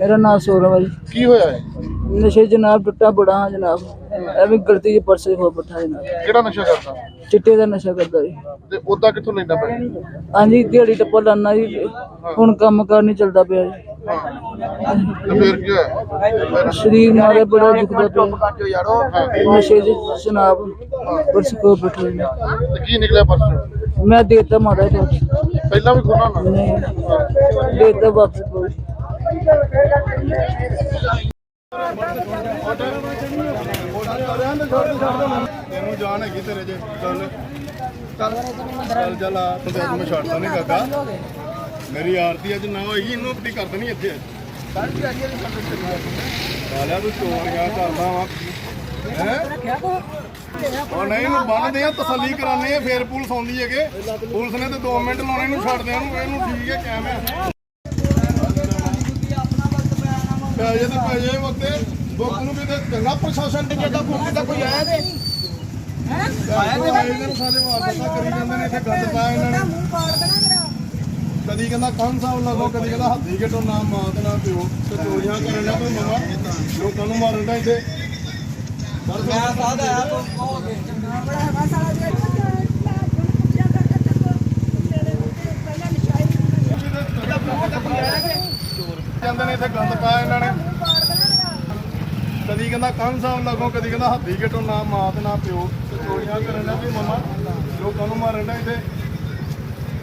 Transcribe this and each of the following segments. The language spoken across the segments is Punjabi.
ਮੇਰਾ ਨਾਮ ਸੌਰਵ ਹੈ ਜੀ। ਕੀ ਹੋਇਆ ਹੈ ਨਸ਼ੇ ਜਨਾਬ ਟੁੱਟਾ ਬੜਾ ਹਾਂ ਜਨਾਬ। ਐਵੇਂ ਗਲਤੀ ਚ ਪਰਸੇ ਹੋ ਬੈਠਾ ਜਨਾਬ ਕਿਹੜਾ ਨਸ਼ਾ ਕਰਦਾ? ਚਿੱਟੇ ਦਾ ਨਸ਼ਾ ਕਰਦਾ ਜੀ। ਤੇ ਉਦਾਂ ਕਿੱਥੋਂ ਲੈਂਦਾ ਪਿਆ? ਹਾਂਜੀ ਦਿਹਾੜੀ ਟੱਪਾ ਲਾਨਾ ਜੀ। ਹੁਣ ਕੰਮ ਕਾਰ ਨਹੀਂ ਚੱਲਦਾ ਪਿਆ ਜੀ। ਤੇ ਫਿਰ ਕੀ ਹੋਇਆ? ਸਰੀਰ ਮਾਰੇ ਬੜਾ ਦੁਖਦਾ ਪਿਆ। ਨਸ਼ੇ ਦੇ ਜਨਾਬ ਪਰਸੇ ਹੋ ਬੈਠਾ ਜੀ। ਤੇ ਕੀ ਨਿਕਲਿਆ ਪਰਸੋਂ ਮੈਂ ਦੇਤਾ ਮਾਰਾ ਜੀ ਪਹਿਲਾਂ ਵੀ ਖੋਣਾ ਨਾ ਨਹੀਂ। ਦੇਤਾ ਵਾਪਸ ਕੋਈ ਤੈਨੂੰ ਜਾਨ ਹੈਗੀ ਤੇਰੇ ਜੇ, ਚੱਲ। ਚੱਲ ਚੱਲ ਆ, ਤੂੰ ਤੇ ਮੈਂ ਛੱਡਦਾ ਨਹੀਂ ਕਾਕਾ ਮੇਰੀ ਆਰਤੀ ਅੱਜ ਨਾ ਹੋਈ, ਇਹਨੂੰ ਆਪਣੀ ਕਰ ਦੇਣੀ ਇੱਥੇ। ਕਾਲਿਆ ਤੂੰ ਚੋਰੀਆਂ ਕਰਦਾ ਵਾ? ਹੈ? ਉਹ ਨਹੀਂ ਨੂੰ ਬੰਨਦੇ ਆ, ਤਸੱਲੀ ਕਰਾਣੇ ਆ, ਫੇਰ ਪੁਲਿਸ ਆਉਂਦੀ ਹੈਗੇ। ਪੁਲਿਸ ਨੇ ਤੇ 2 ਮਿੰਟ ਲਾਉਣੇ ਨੂੰ ਛੱਡਦੇ ਉਹਨੂੰ ਇਹਨੂੰ ਠੀਕ ਹੈ ਕਾਇਮ ਹੈ ਪੈਸੇ ਤੇ ਪੈਸੇ ਵਕਤੇ ਬੁੱਕ ਨੂੰ ਵੀ ਤੇ ਚੰਗਾ ਪ੍ਰਸ਼ਾਸਨ ਤੇ ਜਿਹੜਾ ਬੁੱਕ ਦਾ ਕੋਈ ਆਇਆ ਤੇ। ਆਇਆ ਤੇ ਇਹਨਾਂ ਨੂੰ ਸਾਰੇ ਵਾਰਤਾ ਕਰੀ ਜਾਂਦੇ ਨੇ ਇੱਥੇ ਗੰਦ ਪਾਇਆ ਇਹਨਾਂ ਨੇ। ਕਦੀ ਕਹਿੰਦਾ ਕੰਨ ਸਾਹਿਬ ਲੱਗੋ ਕਦੀ ਕਹਿੰਦਾ ਹੱਥੀ ਘਟੋ ਨਾ ਮਾਂ ਤੇ ਨਾ ਪਿਓ। ਤੇ ਚੋਰੀਆਂ ਕਰਨ ਦਾ ਕੋਈ ਮਮਾ ਲੋਕਾਂ ਨੂੰ ਮਾਰਨ ਦਾ ਇੱਥੇ। ਜਾਂਦੇ ਨੇ ਇੱਥੇ ਗੰਦ ਪਾਇਆ ਇਹਨਾਂ ਨੇ। ਕਦੀ ਕਹਿੰਦਾ ਕੰਨ ਸਾਹਿਬ ਲੱਗੋ ਕਦੀ ਕਹਿੰਦਾ ਹੱਥੀ ਘਟੋ ਨਾ ਮਾਂ ਤੇ ਨਾ ਪਿਓ। ਤੇ ਚੋਰੀਆਂ ਕਰਨ ਦਾ ਕੋਈ ਮਮਾ ਲੋਕਾਂ ਨੂੰ ਮਾਰਨ ਦਾ ਇੱਥੇ।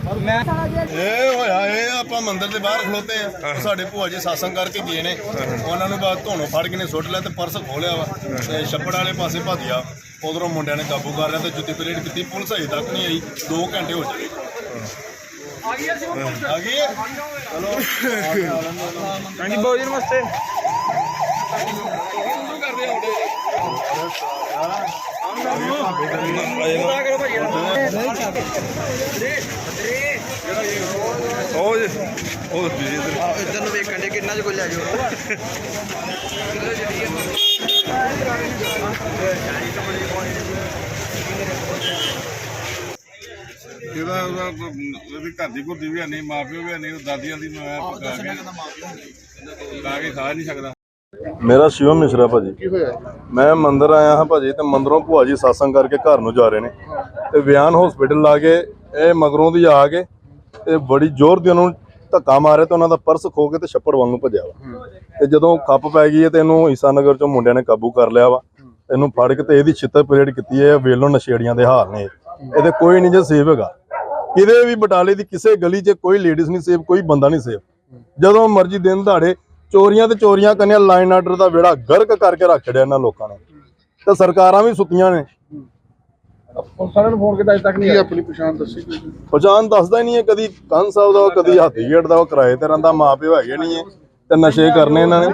ਇਹ ਹੋਇਆ ਇਹ ਆਪਾਂ ਮੰਦਿਰ ਦੇ ਬਾਹਰ ਖਲੋਤੇ ਆ। ਸਾਡੇ ਭੂਆ ਜੀ ਸਾਸੰਗ ਕਰਕੇ ਗਏ ਨੇ। ਉਹਨਾਂ ਨੂੰ ਬਾਅਦ ਧੋਣੋਂ ਫੜ ਕੇ ਨੇ ਸੁੱਟ ਲਿਆ ਤੇ ਪਰਸ ਖੋਲਿਆ ਵਾ। ਤੇ ਛੱਪੜ ਵਾਲੇ ਪਾਸੇ ਭੱਜਿਆ ਉਧਰੋਂ ਮੁੰਡਿਆਂ ਨੇ ਕਾਬੂ ਕਰ ਲਿਆ ਤੇ ਜੁੱਤੀ ਪਲੇਟ ਕੀਤੀ। ਪੁਲਿਸ ਅਜੇ ਤੱਕ ਨਹੀਂ ਆਈ। 2 ਘੰਟੇ ਹੋ ਚੁੱਕੇ ਆ ਹਾਂਜੀ, ਬਹੁਤ ਜੀ ਨਮਸਤੇ ਉਹ ਜੀ ਉਹ ਜੀ ਇੱਧਰ ਨੂੰ ਵੇਖਣ ਦੇ ਕਿੰਨਾ ਚ ਕੋਈ ਲੈ ਜਾਓ ਇਹਦਾ ਉਹਦਾ ਉਹਦੀ ਘਰ ਦੀ ਘੁਰਦੀ ਵੀ ਨਹੀਂ ਮਾਪਿਓ ਵੀ ਨਹੀਂ ਉਹ ਦਾਦੀਆਂ ਦੀ ਮੈਂ ਪਕਾ ਕੇ ਪਕਾ ਕੇ ਖਾ ਨਹੀਂ ਸਕਦਾ। ਮੇਰਾ ਸ਼ਿਵਮ ਮਿਸ਼ਰਾ ਭਾਜੀ। ਕੀ ਹੋਇਆ? ਮੈਂ ਮੰਦਿਰ ਆਇਆ ਹਾਂ ਭਾਜੀ ਤੇ ਮੰਦਰੋਂ ਭੂਆ ਜੀ satsang ਕਰਕੇ ਘਰ ਨੂੰ ਜਾ ਰਹੇ ਨੇ। ਤੇ ਵਿਆਨ ਹਸਪੀਟਲ ਲਾ ਕੇ ਇਹ ਮਗਰੋਂ ਦੀ ਆ ਕੇ ਤੇ ਬੜੀ ਜ਼ੋਰ ਦੀ ਉਹਨੂੰ ਧੱਕਾ ਮਾਰਿਆ ਤੇ ਉਹਨਾਂ ਦਾ ਪਰਸ ਖੋ ਕੇ ਤੇ ਛੱਪੜ ਵਾਂਗੂ ਭੱਜਿਆ ਵਾ। ਤੇ ਜਦੋਂ ਖੱਪ ਪੈ ਗਈ ਹੈ ਤੇ ਇਹਨੂੰ ਈਸਾ ਨਗਰ ਚੋਂ ਮੁੰਡਿਆਂ ਨੇ ਕਾਬੂ ਕਰ ਲਿਆ ਵਾ। ਇਹਨੂੰ ਫੜ ਕੇ ਤੇ ਇਹਦੀ ਛਿੱਤਰ ਪਰੇਡ ਕੀਤੀ ਹੈ ਵੇਲੋ ਨਸ਼ੇੜੀਆਂ ਦੇ ਹਾਲ ਨੇ ਇਹ। ਇਹਦੇ ਕੋਈ ਨਹੀਂ ਜੇ ਸੇਫ ਹੈਗਾ। ਕਿਤੇ ਵੀ ਬਟਾਲੇ ਦੀ ਕਿਸੇ ਗਲੀ 'ਚ ਕੋਈ ਲੇਡੀਜ਼ ਨਹੀਂ ਸੇਫ ਕੋਈ ਬੰਦਾ ਨਹੀਂ ਸੇਫ ਜਦੋਂ ਮਰਜ਼ੀ ਦਿਨ ਦਿਹਾੜੇ ਚੋਰੀਆਂ ਤੇ ਚੋਰੀਆਂ ਕਰਨੀਆਂ ਲਾਈਨ ਆਰਡਰ ਦਾ ਵੇੜਾ ਗਰਕ ਕਰਕੇ ਰੱਖ ਛੜਿਆ ਇਹਨਾਂ ਲੋਕਾਂ ਨੇ। ਤੇ ਸਰਕਾਰਾਂ ਵੀ ਸੁੱਤੀਆਂ ਨੇ। ਕੀ ਆਪਣੀ ਪਛਾਣ ਦੱਸੀ ਕੋਈ ਪਛਾਣ ਦੱਸਦਾ ਹੀ ਨਹੀਂ ਹੈ ਕਦੀ ਕੰਨ ਸਾਹਿਬ ਦਾ ਕਦੀ ਹਾਥੀ ਗੇਟ ਦਾ ਉਹ ਕਿਰਾਏ ਤੇ ਰਹਿੰਦਾ ਮਾਂ ਪਿਓ ਹੈਗੇ ਨਹੀਂ ਹੈ ਤੇ ਨਸ਼ੇ ਕਰਨੇ ਇਹਨਾਂ ਨੇ।